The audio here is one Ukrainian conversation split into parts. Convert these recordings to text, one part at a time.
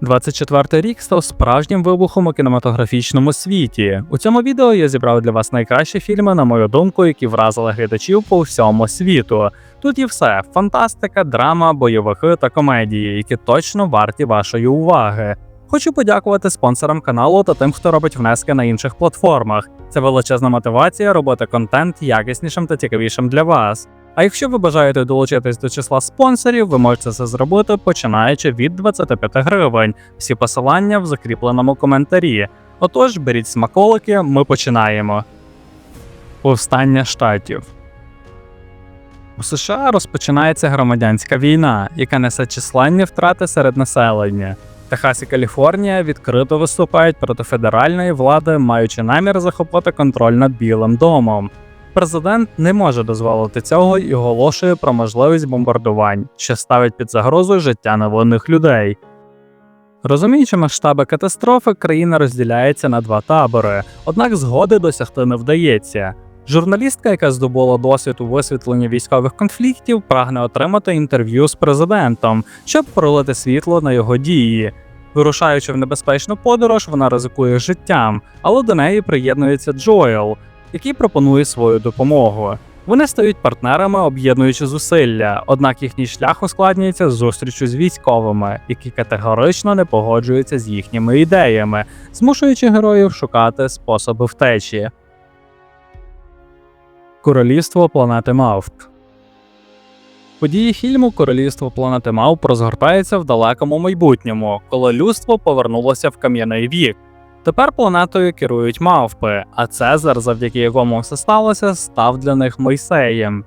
24 рік став справжнім вибухом у кінематографічному світі. У цьому відео я зібрав для вас найкращі фільми, на мою думку, які вразили глядачів по всьому світу. Тут і все: фантастика, драма, бойовики та комедії, які точно варті вашої уваги. Хочу подякувати спонсорам каналу та тим, хто робить внески на інших платформах. Це величезна мотивація робити контент якіснішим та цікавішим для вас. А якщо ви бажаєте долучитись до числа спонсорів, ви можете це зробити починаючи від 25 гривень. Всі посилання в закріпленому коментарі. Отож, беріть смаколики, ми починаємо. Повстання штатів. У США розпочинається громадянська війна, яка несе численні втрати серед населення. Техас і Каліфорнія відкрито виступають проти федеральної влади, маючи намір захопити контроль над Білим домом. Президент не може дозволити цього і оголошує про можливість бомбардувань, що ставить під загрозу життя невинних людей. Розуміючи масштаби катастрофи, країна розділяється на два табори, однак згоди досягти не вдається. Журналістка, яка здобула досвід у висвітленні військових конфліктів, прагне отримати інтерв'ю з президентом, щоб пролити світло на його дії. Вирушаючи в небезпечну подорож, вона ризикує життям, але до неї приєднується Джоел, який пропонує свою допомогу. Вони стають партнерами, об'єднуючи зусилля, однак їхній шлях ускладнюється зустрічю з військовими, які категорично не погоджуються з їхніми ідеями, змушуючи героїв шукати способи втечі. Королівство планети Мавп Події фільму Королівство планети Мавп розгортаються в далекому майбутньому, коли людство повернулося в кам'яний вік. Тепер планетою керують мавпи, а Цезар, завдяки якому все сталося, став для них Мойсеєм.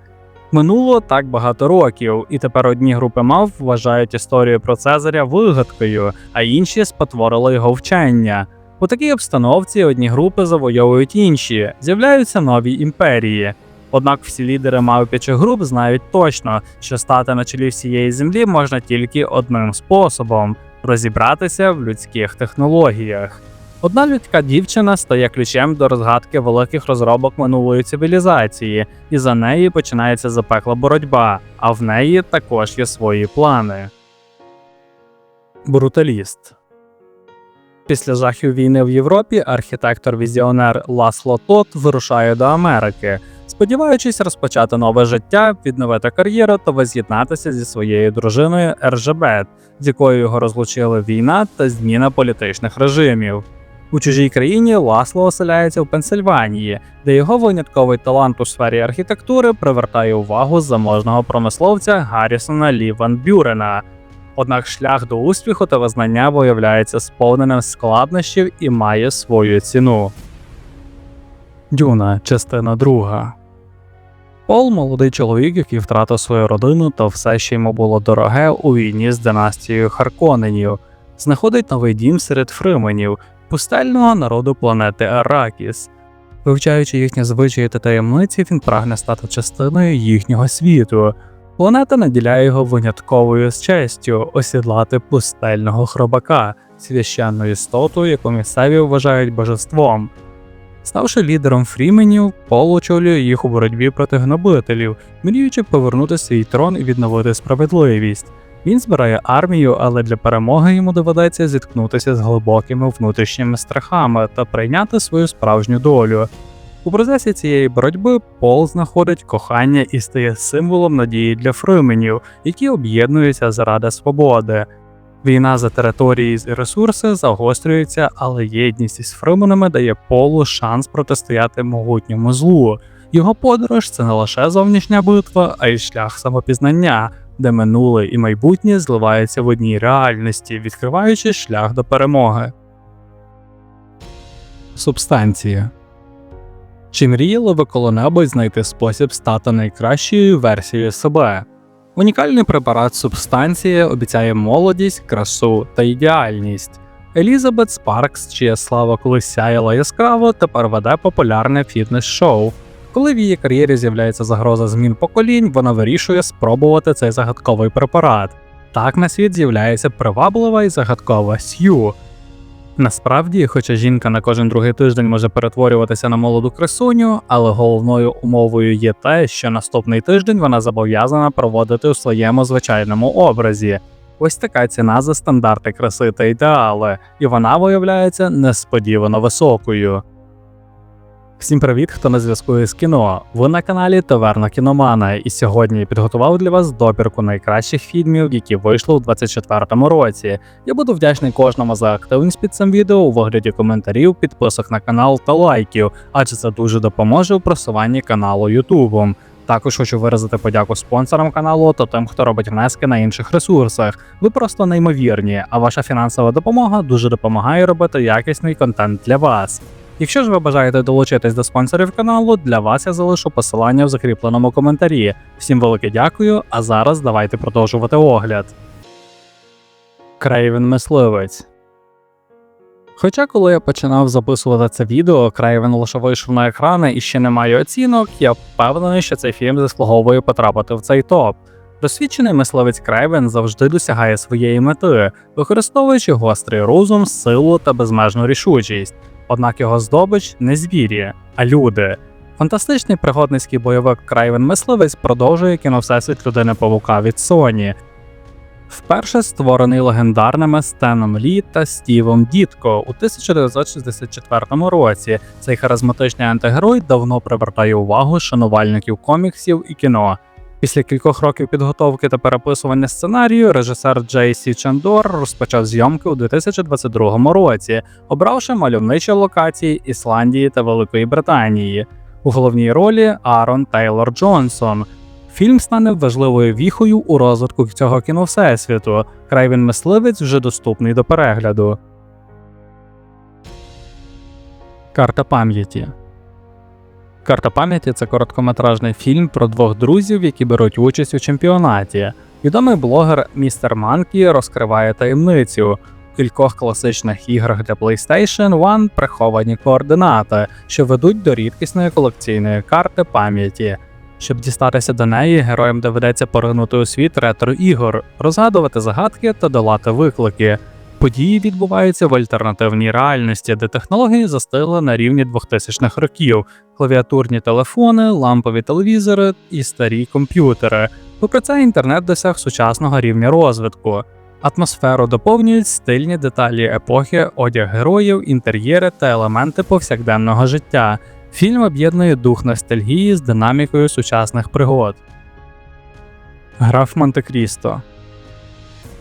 Минуло так багато років, і тепер одні групи мавп вважають історію про Цезаря вигадкою, а інші спотворили його вчення. У такій обстановці одні групи завойовують інші, з'являються нові імперії. Однак всі лідери мавпячих груп знають точно, що стати на чолі всієї землі можна тільки одним способом розібратися в людських технологіях. Одна людська дівчина стає ключем до розгадки великих розробок минулої цивілізації, і за неї починається запекла боротьба, а в неї також є свої плани. Бруталіст Після жахів війни в Європі архітектор-візіонер Ласло Тот вирушає до Америки, сподіваючись розпочати нове життя, відновити кар'єру та воз'єднатися зі своєю дружиною Ержебет, з якою його розлучили війна та зміна політичних режимів. У чужій країні Ласло оселяється в Пенсильванії, де його винятковий талант у сфері архітектури привертає увагу заможного промисловця Гаррісона Лі Ван Бюрена. Однак шлях до успіху та визнання виявляється сповненим складнощів і має свою ціну. Дюна, частина друга. Пол молодий чоловік, який втратив свою родину та все, що йому було дороге у війні з династією Харконенів, знаходить новий дім серед фрименів, пустельного народу планети Аракіс. Вивчаючи їхні звичаї та таємниці, він прагне стати частиною їхнього світу. Планета наділяє його винятковою честю осідлати пустельного хробака, священну істоту, яку місцеві вважають божеством. Ставши лідером фріменів, Пол очолює їх у боротьбі проти гнобителів, мріючи повернути свій трон і відновити справедливість. Він збирає армію, але для перемоги йому доведеться зіткнутися з глибокими внутрішніми страхами та прийняти свою справжню долю. У процесі цієї боротьби Пол знаходить кохання і стає символом надії для фрименів, які об'єднуються заради свободи. Війна за території і ресурси загострюється, але єдність із фрименами дає Полу шанс протистояти могутньому злу. Його подорож це не лише зовнішня битва, а й шлях самопізнання, де минуле і майбутнє зливаються в одній реальності, відкриваючи шлях до перемоги. Субстанція чи мріяли ви коли-небудь знайти спосіб стати найкращою версією себе? Унікальний препарат субстанція обіцяє молодість, красу та ідеальність. Елізабет Спаркс, чия слава колись сяяла яскраво, тепер веде популярне фітнес-шоу. Коли в її кар'єрі з'являється загроза змін поколінь, вона вирішує спробувати цей загадковий препарат. Так на світ з'являється приваблива і загадкова Сью. Насправді, хоча жінка на кожен другий тиждень може перетворюватися на молоду красуню, але головною умовою є те, що наступний тиждень вона зобов'язана проводити у своєму звичайному образі. Ось така ціна за стандарти краси та ідеали, і вона виявляється несподівано високою. Всім привіт, хто на зв'язку із кіно. Ви на каналі Таверна Кіномана, і сьогодні я підготував для вас добірку найкращих фільмів, які вийшли у 2024 році. Я буду вдячний кожному за активність під цим відео у вигляді коментарів, підписок на канал та лайків, адже це дуже допоможе у просуванні каналу Ютубом. Також хочу виразити подяку спонсорам каналу та тим, хто робить внески на інших ресурсах. Ви просто неймовірні, а ваша фінансова допомога дуже допомагає робити якісний контент для вас. Якщо ж ви бажаєте долучитись до спонсорів каналу, для вас я залишу посилання в закріпленому коментарі. Всім велике дякую, а зараз давайте продовжувати огляд. Крейвен мисливець. Хоча, коли я починав записувати це відео, Крейвен лише вийшов на екрани і ще не має оцінок, я впевнений, що цей фільм заслуговує потрапити в цей топ. Досвідчений мисливець Крейвен завжди досягає своєї мети, використовуючи гострий розум, силу та безмежну рішучість. Однак його здобич не звірі, а люди. Фантастичний пригодницький бойовик Крайвен Мисливець продовжує кіновсесвіт людини павука від Sony. Вперше створений легендарними Стеном Лі та Стівом Дітко у 1964 році. Цей харизматичний антигерой давно привертає увагу шанувальників коміксів і кіно. Після кількох років підготовки та переписування сценарію режисер Джей Сі Чандор розпочав зйомки у 2022 році, обравши мальовничі локації Ісландії та Великої Британії. У головній ролі Арон Тейлор Джонсон. Фільм стане важливою віхою у розвитку цього кіновсесвіту. Крайвін мисливець вже доступний до перегляду. Карта пам'яті Карта пам'яті це короткометражний фільм про двох друзів, які беруть участь у чемпіонаті. Відомий блогер Містер Манкі розкриває таємницю. У кількох класичних іграх для PlayStation 1 приховані координати, що ведуть до рідкісної колекційної карти пам'яті. Щоб дістатися до неї, героям доведеться поринути у світ ретро-ігор, розгадувати загадки та долати виклики. Події відбуваються в альтернативній реальності, де технології застигли на рівні 2000-х років, клавіатурні телефони, лампові телевізори і старі комп'ютери. Попри це, інтернет досяг сучасного рівня розвитку. Атмосферу доповнюють стильні деталі епохи, одяг героїв, інтер'єри та елементи повсякденного життя. Фільм об'єднує дух ностальгії з динамікою сучасних пригод. Граф Монте-Крісто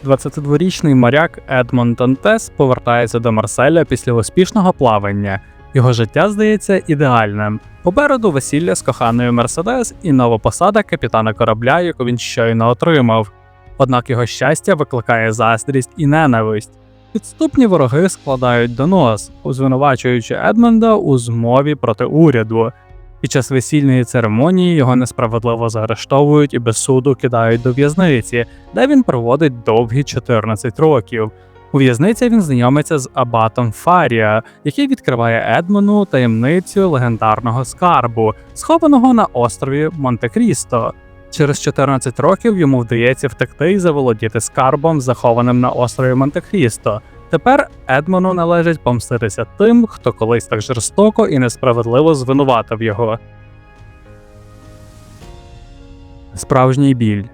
22-річний моряк Едмонд Дантес повертається до Марселя після успішного плавання. Його життя здається ідеальним. Попереду весілля з коханою Мерседес і нова посада капітана корабля, яку він щойно отримав. Однак його щастя викликає заздрість і ненависть. Підступні вороги складають донос, звинувачуючи Едмонда у змові проти уряду. Під час весільної церемонії його несправедливо заарештовують і без суду кидають до в'язниці, де він проводить довгі 14 років. У в'язниці він знайомиться з абатом Фарія, який відкриває Едмону таємницю легендарного скарбу, схованого на острові Монте-Крісто. Через 14 років йому вдається втекти і заволодіти скарбом, захованим на острові Монте-Крісто. Тепер Едмону належить помститися тим, хто колись так жорстоко і несправедливо звинуватив його. Справжній біль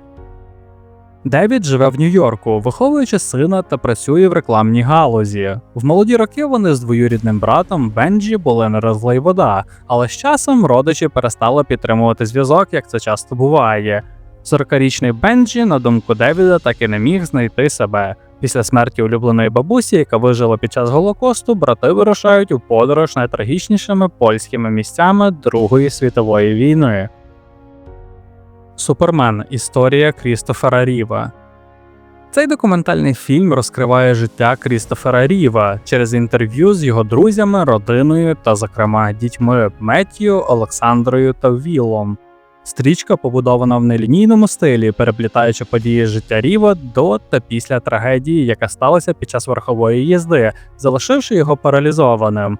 Девід живе в Нью-Йорку, виховуючи сина та працює в рекламній галузі. В молоді роки вони з двоюрідним братом Бенджі були на розлий вода, але з часом родичі перестали підтримувати зв'язок, як це часто буває. 40-річний Бенджі, на думку Девіда, так і не міг знайти себе. Після смерті улюбленої бабусі, яка вижила під час Голокосту, брати вирушають у подорож найтрагічнішими польськими місцями Другої світової війни. Супермен Історія Крістофера Ріва. Цей документальний фільм розкриває життя Крістофера Ріва через інтерв'ю з його друзями, родиною та, зокрема, дітьми Меттію, Олександрою та Вілом. Стрічка побудована в нелінійному стилі, переплітаючи події життя Ріва до та після трагедії, яка сталася під час верхової їзди, залишивши його паралізованим.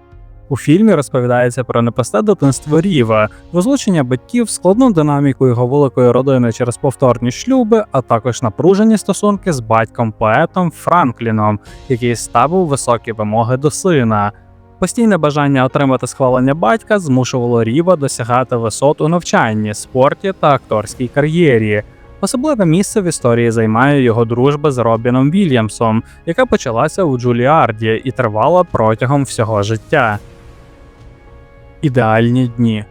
У фільмі розповідається про непросте дитинство Ріва, розлучення батьків, складну динаміку його великої родини через повторні шлюби, а також напружені стосунки з батьком-поетом Франкліном, який ставив високі вимоги до сина. Постійне бажання отримати схвалення батька змушувало Ріва досягати висот у навчанні, спорті та акторській кар'єрі. Особливе місце в історії займає його дружба з Робіном Вільямсом, яка почалася у Джуліарді і тривала протягом всього життя. Ідеальні дні.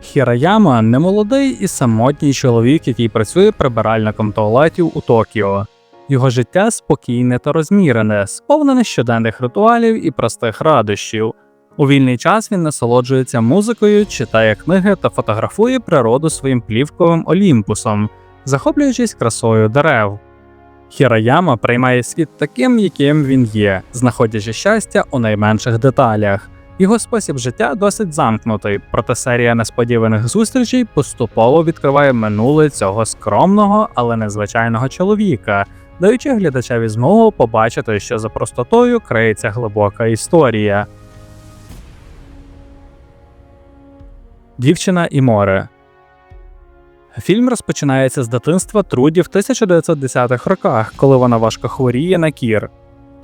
Хіраяма немолодий і самотній чоловік, який працює прибиральником туалетів у Токіо. Його життя спокійне та розмірене, сповнене щоденних ритуалів і простих радощів. У вільний час він насолоджується музикою, читає книги та фотографує природу своїм плівковим олімпусом, захоплюючись красою дерев. Хіраяма приймає світ таким, яким він є, знаходячи щастя у найменших деталях. Його спосіб життя досить замкнутий, проте серія несподіваних зустрічей поступово відкриває минуле цього скромного, але незвичайного чоловіка, даючи глядачеві змогу побачити, що за простотою криється глибока історія. Дівчина і море. Фільм розпочинається з дитинства Труді в 1910-х роках, коли вона важко хворіє на кір.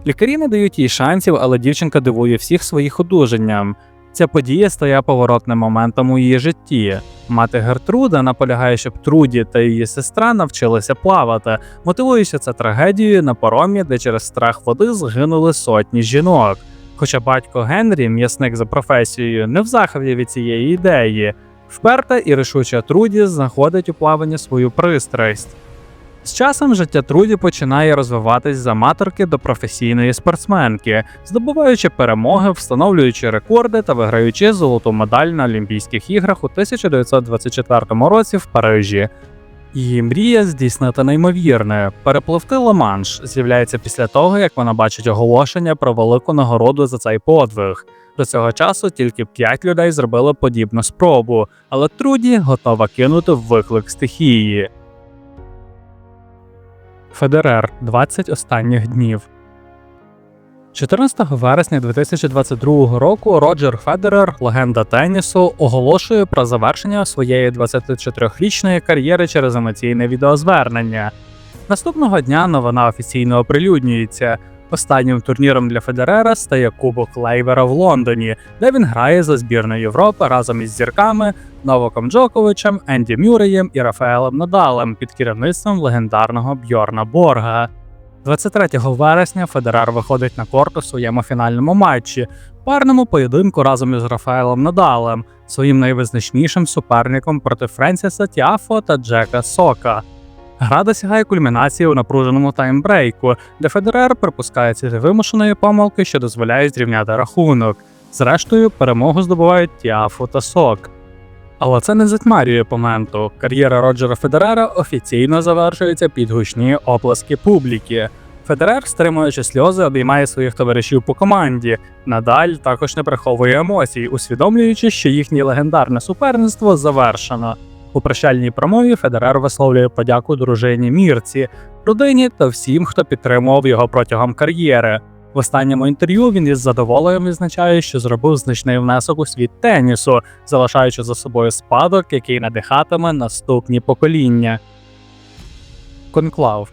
Лікарі не дають їй шансів, але дівчинка дивує всіх своїх одужанням. Ця подія стає поворотним моментом у її житті. Мати Гертруда наполягає, щоб Труді та її сестра навчилися плавати, мотивуючи це трагедією на поромі, де через страх води згинули сотні жінок. Хоча батько Генрі, м'ясник за професією, не в захваті від цієї ідеї. Вперта і рішуча Труді знаходить у плаванні свою пристрасть. З часом життя Труді починає розвиватись з аматорки до професійної спортсменки, здобуваючи перемоги, встановлюючи рекорди та виграючи золоту медаль на Олімпійських іграх у 1924 році в Парижі. Її мрія здійснити неймовірне. Перепливти Ла-Манш з'являється після того, як вона бачить оголошення про велику нагороду за цей подвиг. До цього часу тільки 5 людей зробили подібну спробу, але Труді готова кинути виклик стихії. Федерер 20 останніх днів. 14 вересня 2022 року Роджер Федерер, легенда тенісу, оголошує про завершення своєї 24-річної кар'єри через емоційне відеозвернення. Наступного дня новина офіційно оприлюднюється. Останнім турніром для Федерера стає Кубок Лейвера в Лондоні, де він грає за збірну Європи разом із зірками Новаком Джоковичем, Енді Мюреєм і Рафаелем Надалем під керівництвом легендарного Бьорна Борга. 23 вересня Федерер виходить на корт у своєму фінальному матчі, парному поєдинку разом із Рафаелем Надалем, своїм найвизначнішим суперником проти Френсіса Тіафо та Джека Сока. Гра досягає кульмінації у напруженому таймбрейку, де Федерер припускається вимушеної помилки, що дозволяє зрівняти рахунок. Зрештою, перемогу здобувають Тіафо та Сок. Але це не затьмарює моменту. Кар'єра Роджера Федерера офіційно завершується під гучні оплески публіки. Федерер, стримуючи сльози, обіймає своїх товаришів по команді. Надаль також не приховує емоцій, усвідомлюючи, що їхнє легендарне суперництво завершено. У прощальній промові Федерер висловлює подяку дружині Мірці, родині та всім, хто підтримував його протягом кар'єри. В останньому інтерв'ю він із задоволенням відзначає, що зробив значний внесок у світ тенісу, залишаючи за собою спадок, який надихатиме наступні покоління. Конклав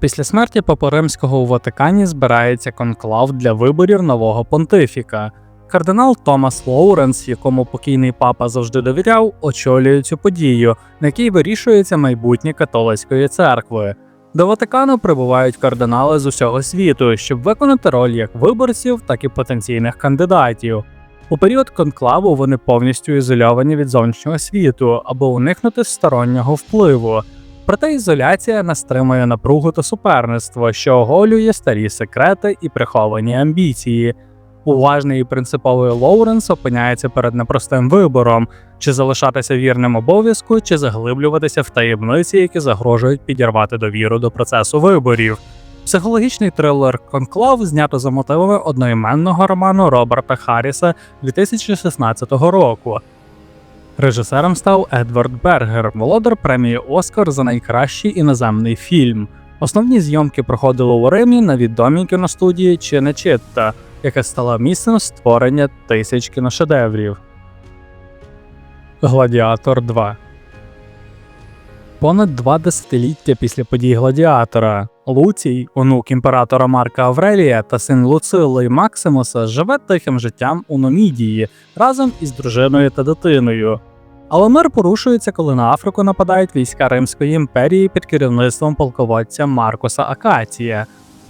Після смерті Папи Римського у Ватикані збирається конклав для виборів нового понтифіка. Кардинал Томас Лоуренс, якому покійний папа завжди довіряв, очолює цю подію, на якій вирішується майбутнє католицької церкви. До Ватикану прибувають кардинали з усього світу, щоб виконати роль як виборців, так і потенційних кандидатів. У період конклаву вони повністю ізольовані від зовнішнього світу, аби уникнути стороннього впливу. Проте ізоляція не стримує напругу та суперництво, що оголює старі секрети і приховані амбіції. Уважний і принциповий Лоуренс опиняється перед непростим вибором: чи залишатися вірним обов'язку, чи заглиблюватися в таємниці, які загрожують підірвати довіру до процесу виборів. Психологічний трилер Конклав знято за мотивами одноіменного роману Роберта Харріса 2016 року. Режисером став Едвард Бергер, володар премії Оскар за найкращий іноземний фільм. Основні зйомки проходили у Римі на відомій кіностудії Ченечетта, яка стала місцем створення тисяч кіношедеврів. Гладіатор 2 Понад два десятиліття після подій Гладіатора Луцій, онук імператора Марка Аврелія та син Луцили Максимуса, живе тихим життям у Номідії разом із дружиною та дитиною. Але мир порушується, коли на Африку нападають війська Римської імперії під керівництвом полководця Маркуса Акація.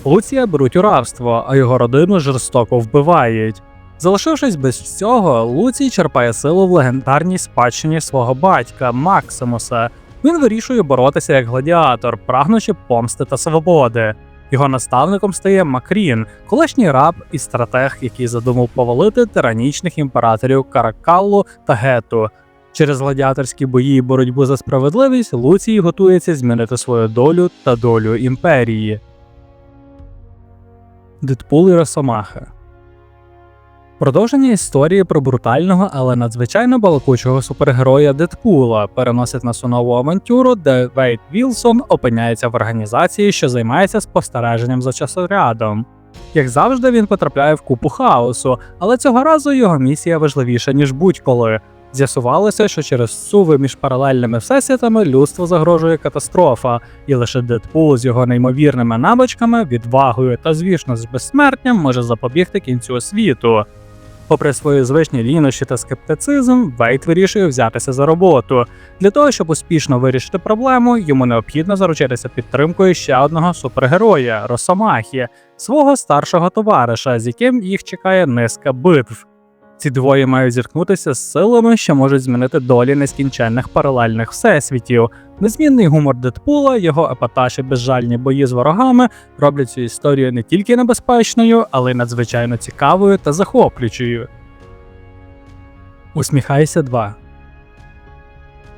Луція беруть у рабство, а його родину жорстоко вбивають. Залишившись без всього, Луцій черпає силу в легендарній спадщині свого батька Максимуса. Він вирішує боротися як гладіатор, прагнучи помсти та свободи. Його наставником стає Макрін, колишній раб і стратег, який задумав повалити тиранічних імператорів Каракаллу та Гету. Через гладіаторські бої і боротьбу за справедливість Луцій готується змінити свою долю та долю імперії. Дедпул і Росомаха Продовження історії про брутального, але надзвичайно балакучого супергероя Дедпула переносить нас у нову авантюру, де Вейт Вілсон опиняється в організації, що займається спостереженням за часорядом. Як завжди, він потрапляє в купу хаосу, але цього разу його місія важливіша, ніж будь-коли. З'ясувалося, що через суви між паралельними всесвітами людству загрожує катастрофа, і лише Дедпул з його неймовірними навичками, відвагою та, звісно, з безсмертням може запобігти кінцю світу. Попри свої звичні лінощі та скептицизм, Вейт вирішує взятися за роботу. Для того, щоб успішно вирішити проблему, йому необхідно заручитися підтримкою ще одного супергероя Росомахі, свого старшого товариша, з яким їх чекає низка битв. Ці двоє мають зіткнутися з силами, що можуть змінити долі нескінченних паралельних всесвітів. Незмінний гумор Дедпула, його епатаж і безжальні бої з ворогами роблять цю історію не тільки небезпечною, але й надзвичайно цікавою та захоплюючою. Усміхайся 2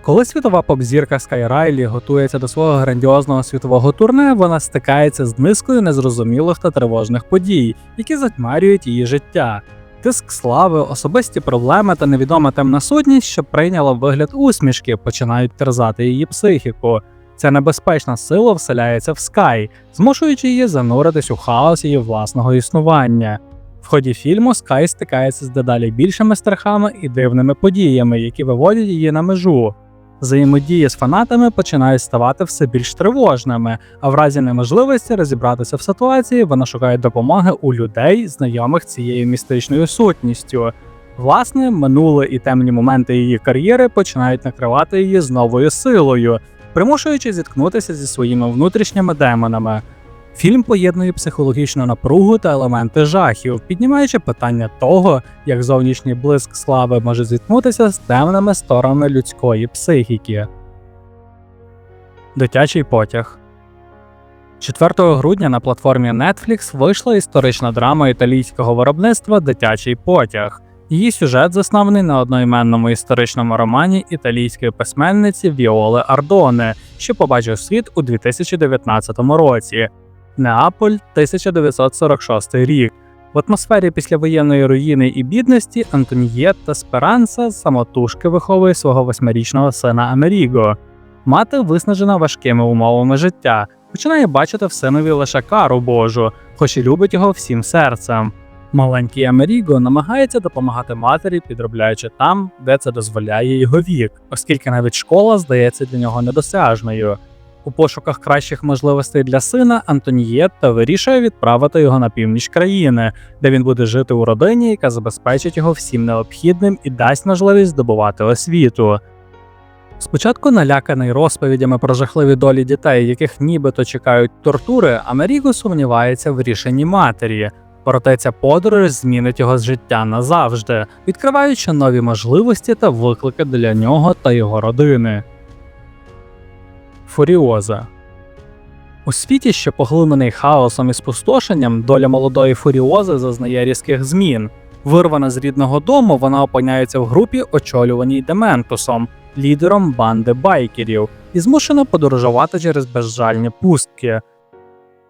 коли світова поп-зірка Скай Райлі готується до свого грандіозного світового турне, вона стикається з низкою незрозумілих та тривожних подій, які затьмарюють її життя. Тиск слави, особисті проблеми та невідома темна сутність, що прийняла вигляд усмішки, починають терзати її психіку. Ця небезпечна сила вселяється в Скай, змушуючи її зануритись у хаос її власного існування. В ході фільму Скай стикається з дедалі більшими страхами і дивними подіями, які виводять її на межу. Взаємодії з фанатами починають ставати все більш тривожними, а в разі неможливості розібратися в ситуації, вона шукає допомоги у людей, знайомих цією містичною сутністю. Власне, минуле і темні моменти її кар'єри починають накривати її з новою силою, примушуючи зіткнутися зі своїми внутрішніми демонами. Фільм поєднує психологічну напругу та елементи жахів, піднімаючи питання того, як зовнішній блиск слави може зіткнутися з темними сторонами людської психіки. Дитячий потяг 4 грудня на платформі Netflix вийшла історична драма італійського виробництва Дитячий потяг. Її сюжет заснований на одноіменному історичному романі італійської письменниці Віоли Ардоне, що побачив світ у 2019 році. Неаполь, 1946 рік. В атмосфері післявоєнної руїни і бідності Антонієтта Сперанса самотужки виховує свого восьмирічного сина Амеріго. Мати виснажена важкими умовами життя, починає бачити в синові лише кару Божу, хоч і любить його всім серцем. Маленький Амеріго намагається допомагати матері, підробляючи там, де це дозволяє його вік, оскільки навіть школа здається для нього недосяжною. У пошуках кращих можливостей для сина Антонієтта вирішує відправити його на північ країни, де він буде жити у родині, яка забезпечить його всім необхідним і дасть можливість здобувати освіту. Спочатку наляканий розповідями про жахливі долі дітей, яких нібито чекають тортури, Амеріго сумнівається в рішенні матері. Проте ця подорож змінить його з життя назавжди, відкриваючи нові можливості та виклики для нього та його родини. Фуріоза у світі, що поглинений хаосом і спустошенням, доля молодої фуріози зазнає різких змін. Вирвана з рідного дому, вона опиняється в групі, очолюваній Дементусом, лідером банди байкерів, і змушена подорожувати через безжальні пустки.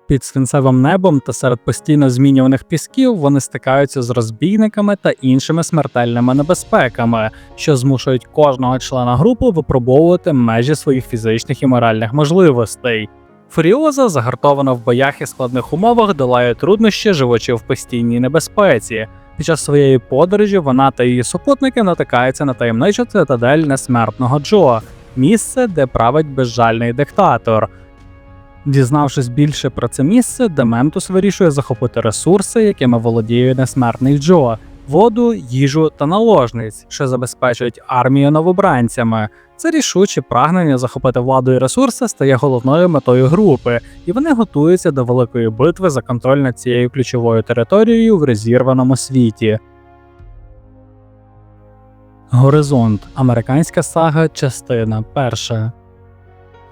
Під свинцевим небом та серед постійно змінюваних пісків вони стикаються з розбійниками та іншими смертельними небезпеками, що змушують кожного члена групи випробовувати межі своїх фізичних і моральних можливостей. Фуріоза, загартована в боях і складних умовах, долає труднощі, живучи в постійній небезпеці. Під час своєї подорожі вона та її супутники натикаються на таємничу цитадель несмертного Джо, місце, де править безжальний диктатор. Дізнавшись більше про це місце, Дементус вирішує захопити ресурси, якими володіє несмертний Джо, воду, їжу та наложниць, що забезпечують армію новобранцями. Це рішуче прагнення захопити владу і ресурси стає головною метою групи, і вони готуються до великої битви за контроль над цією ключовою територією в розірваному світі. Горизонт. Американська сага. Частина перша.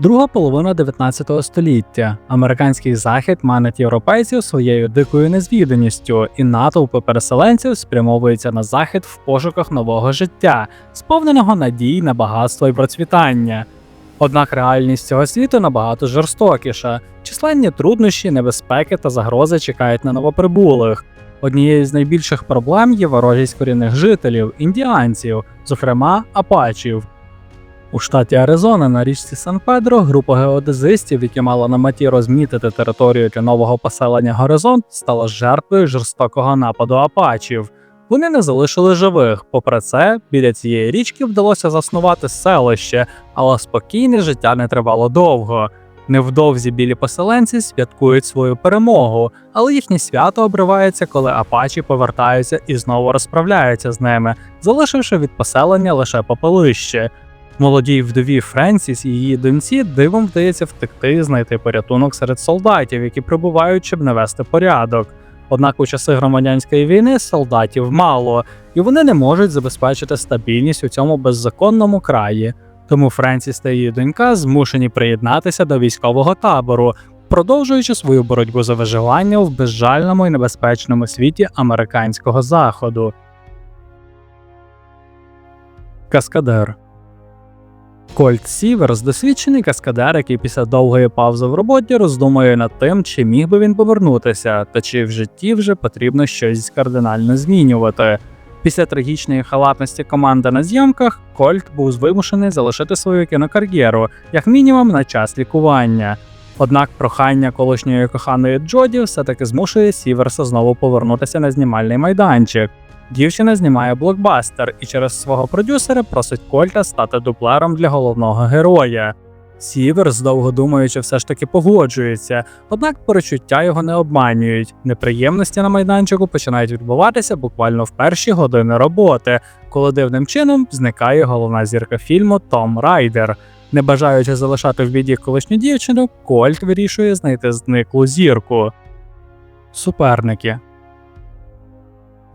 Друга половина 19 століття. Американський захід манить європейців своєю дикою незвіданістю, і натовпи переселенців спрямовуються на захід в пошуках нового життя, сповненого надій на багатство і процвітання. Однак реальність цього світу набагато жорстокіша. Численні труднощі, небезпеки та загрози чекають на новоприбулих. Однією з найбільших проблем є ворожість корінних жителів, індіанців, зокрема апачів. У штаті Аризона на річці Сан-Педро група геодезистів, які мала на меті розмітити територію для нового поселення Горизонт, стала жертвою жорстокого нападу апачів. Вони не залишили живих. Попри це, біля цієї річки вдалося заснувати селище, але спокійне життя не тривало довго. Невдовзі білі поселенці святкують свою перемогу, але їхнє свято обривається, коли апачі повертаються і знову розправляються з ними, залишивши від поселення лише попелище. Молодій вдові Френсіс і її доньці дивом вдається втекти і знайти порятунок серед солдатів, які прибувають, щоб навести порядок. Однак у часи громадянської війни солдатів мало, і вони не можуть забезпечити стабільність у цьому беззаконному краї. Тому Френсіс та її донька змушені приєднатися до військового табору, продовжуючи свою боротьбу за виживання в безжальному і небезпечному світі американського заходу. Каскадер Кольт Сіверс досвідчений каскадер, який після довгої паузи в роботі роздумує над тим, чи міг би він повернутися, та чи в житті вже потрібно щось кардинально змінювати. Після трагічної халатності команди на зйомках Кольт був вимушений залишити свою кінокар'єру, як мінімум на час лікування. Однак прохання колишньої коханої Джоді все-таки змушує Сіверса знову повернутися на знімальний майданчик. Дівчина знімає блокбастер і через свого продюсера просить Кольта стати дуплером для головного героя. Сіверс, довго думаючи, все ж таки погоджується, однак перечуття його не обманюють. Неприємності на майданчику починають відбуватися буквально в перші години роботи, коли дивним чином зникає головна зірка фільму Том Райдер. Не бажаючи залишати в біді колишню дівчину, Кольт вирішує знайти зниклу зірку. Суперники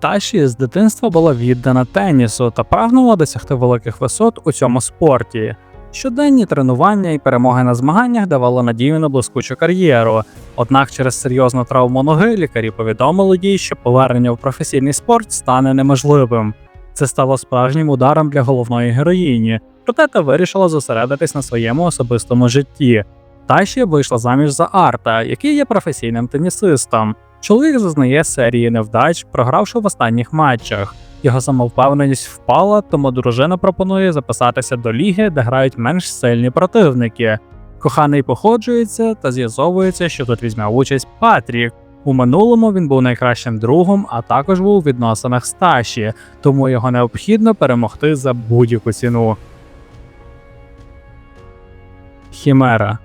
Таші з дитинства була віддана тенісу та прагнула досягти великих висот у цьому спорті. Щоденні тренування і перемоги на змаганнях давали надію на блискучу кар'єру. Однак через серйозну травму ноги лікарі повідомили їй, що повернення в професійний спорт стане неможливим. Це стало справжнім ударом для головної героїні, проте та вирішила зосередитись на своєму особистому житті. Таші вийшла заміж за Арта, який є професійним тенісистом. Чоловік зазнає серії невдач, програвши в останніх матчах. Його самовпевненість впала, тому дружина пропонує записатися до ліги, де грають менш сильні противники. Коханий походжується та з'ясовується, що тут візьме участь Патрік. У минулому він був найкращим другом, а також був у відносинах з Таші, тому його необхідно перемогти за будь-яку ціну. Хімера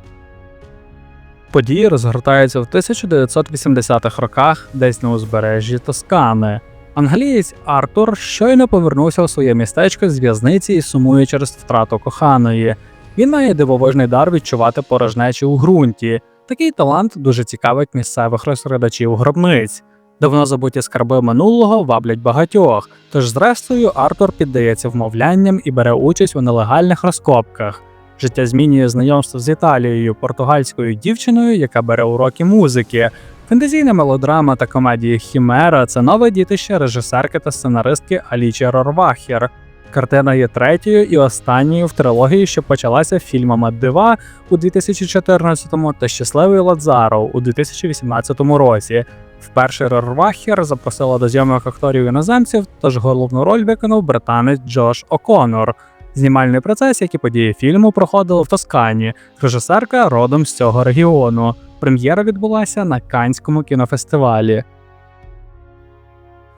Події розгортаються в 1980-х роках десь на узбережжі Тоскани. Англієць Артур щойно повернувся у своє містечко з в'язниці і сумує через втрату коханої. Він має дивовижний дар відчувати порожнечі у ґрунті. Такий талант дуже цікавить місцевих розглядачів гробниць. Давно забуті скарби минулого ваблять багатьох, тож, зрештою, Артур піддається вмовлянням і бере участь у нелегальних розкопках. Життя змінює знайомство з Італією, португальською дівчиною, яка бере уроки музики. Фентезійна мелодрама та комедія Хімера це нове дітище режисерки та сценаристки Алічі Рорвахер. Картина є третьою і останньою в трилогії, що почалася фільмами Дива у 2014-му та Щасливий Ладзаро у 2018 році. Вперше Рорвахер запросила до зйомок акторів іноземців, тож головну роль виконав британець Джош О'Конор. Знімальний процес, як і події фільму, проходили в Тоскані. Режисерка родом з цього регіону. Прем'єра відбулася на Канському кінофестивалі.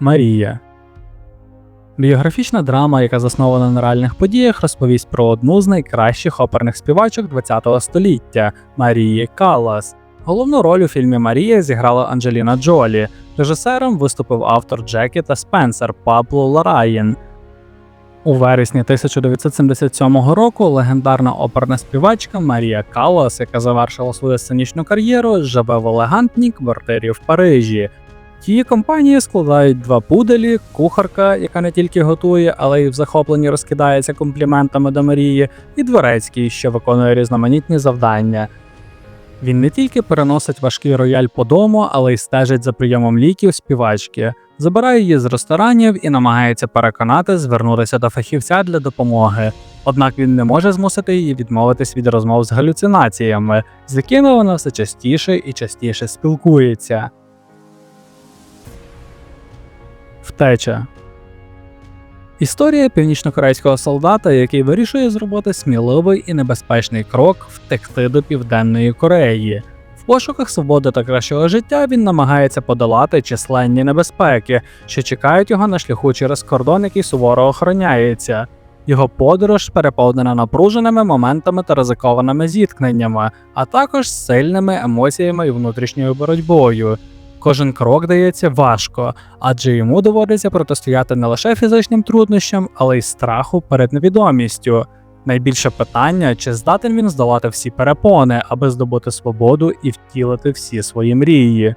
Марія Біографічна драма, яка заснована на реальних подіях, розповість про одну з найкращих оперних співачок ХХ століття Марії Каллас. Головну роль у фільмі Марія зіграла Анджеліна Джолі. Режисером виступив автор Джекі та Спенсер Пабло Лараєн. У вересні 1977 року легендарна оперна співачка Марія Каллас, яка завершила свою сценічну кар'єру, живе в елегантній квартирі в Парижі. Тієї компанії складають два пуделі, кухарка, яка не тільки готує, але й в захопленні розкидається компліментами до Марії, і дворецький, що виконує різноманітні завдання. Він не тільки переносить важкий рояль по дому, але й стежить за прийомом ліків співачки, забирає її з ресторанів і намагається переконати звернутися до фахівця для допомоги. Однак він не може змусити її відмовитись від розмов з галюцинаціями, з якими вона все частіше і частіше спілкується. Втеча Історія північнокорейського солдата, який вирішує зробити сміливий і небезпечний крок втекти до Південної Кореї. Пошуках свободи та кращого життя він намагається подолати численні небезпеки, що чекають його на шляху через кордон, який суворо охороняється. Його подорож переповнена напруженими моментами та ризикованими зіткненнями, а також сильними емоціями і внутрішньою боротьбою. Кожен крок дається важко, адже йому доводиться протистояти не лише фізичним труднощам, але й страху перед невідомістю. Найбільше питання, чи здатен він здолати всі перепони, аби здобути свободу і втілити всі свої мрії.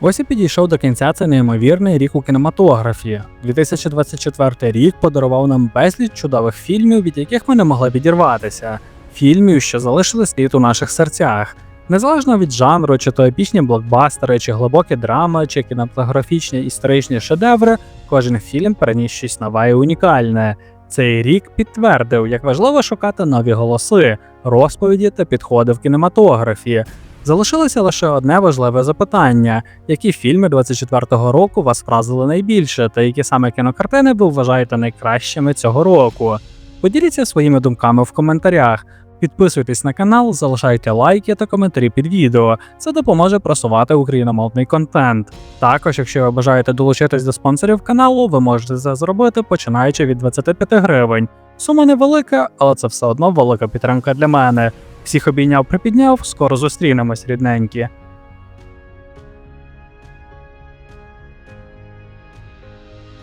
Ось і підійшов до кінця цей неймовірний рік у кінематографі. 2024 рік подарував нам безліч чудових фільмів, від яких ми не могли відірватися. Фільмів, що залишили слід у наших серцях. Незалежно від жанру, чи то епічні блокбастери, чи глибокі драми, чи кінематографічні історичні шедеври, кожен фільм переніс щось нове і унікальне. Цей рік підтвердив, як важливо шукати нові голоси, розповіді та підходи в кінематографі. Залишилося лише одне важливе запитання: які фільми 24-го року вас вразили найбільше, та які саме кінокартини ви вважаєте найкращими цього року? Поділіться своїми думками в коментарях. Підписуйтесь на канал, залишайте лайки та коментарі під відео. Це допоможе просувати україномовний контент. Також, якщо ви бажаєте долучитись до спонсорів каналу, ви можете це зробити починаючи від 25 гривень. Сума невелика, але це все одно велика підтримка для мене. Всіх обійняв, припідняв, скоро зустрінемось, рідненькі.